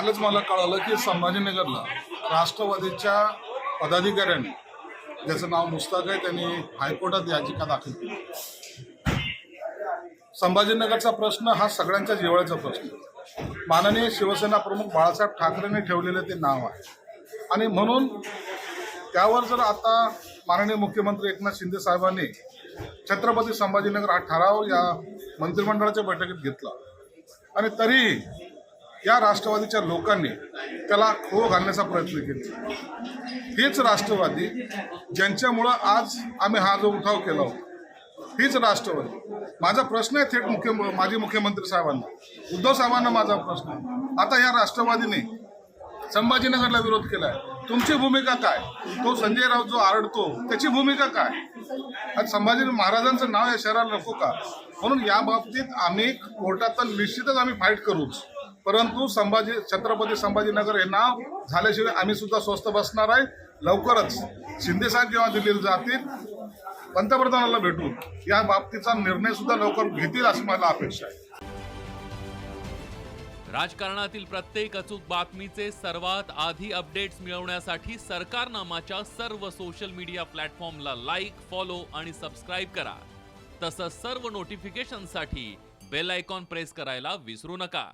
कालच मला कळालं की संभाजीनगरला राष्ट्रवादीच्या पदाधिकाऱ्यांनी ज्याचं नाव मुस्ताक आहे त्यांनी हायकोर्टात याचिका दाखल केली. संभाजीनगरचा प्रश्न हा सगळ्यांच्या जिव्हाळ्याचा प्रश्न माननीय शिवसेना प्रमुख बाळासाहेब ठाकरेंनी ठेवलेलं ते नाव आहे. आणि म्हणून त्यावर जर आता माननीय मुख्यमंत्री एकनाथ शिंदे साहेबांनी छत्रपती संभाजीनगर हा ठराव या मंत्रिमंडळाच्या बैठकीत घेतला. आणि तरीही या राष्ट्रवादीच्या लोकांनी त्याला खो घालण्याचा प्रयत्न केला. हेच राष्ट्रवादी ज्यांच्यामुळं आज आम्ही हा जो उठाव केला होता हीच राष्ट्रवादी. माझा प्रश्न आहे थेट मुख्य माजी मुख्यमंत्री साहेबांना. उद्धव साहेबांना माझा प्रश्न आहे. आता या राष्ट्रवादीने संभाजीनगरला विरोध केलाय. तुमची भूमिका काय? तो संजय राऊत जो आरडतो त्याची भूमिका काय? आज संभाजी महाराजांचं नाव या शहराला नको का? म्हणून या बाबतीत आम्ही कोर्टात तर निश्चितच आम्ही फाईट करूच. परंतु संभाजी छत्रपती संभाजीनगर हे नाव झाल्याशिवाय आम्ही सुद्धा स्वस्त बसणार आहे. लवकरच शिंदेसाहेब जेव्हा दिलेले जातील पंतप्रधानाला भेटून या बाबतीचा निर्णय सुद्धा लवकर घेतील अशी मला अपेक्षा आहे. राजकारणातील प्रत्येक अचूक बातमीचे सर्वात आधी अपडेट्स मिळवण्यासाठी सरकारनामाच्या सर्व सोशल मीडिया प्लॅटफॉर्मला लाईक फॉलो आणि सबस्क्राईब करा. तसंच सर्व नोटिफिकेशनसाठी बेल आयकॉन प्रेस करायला विसरू नका.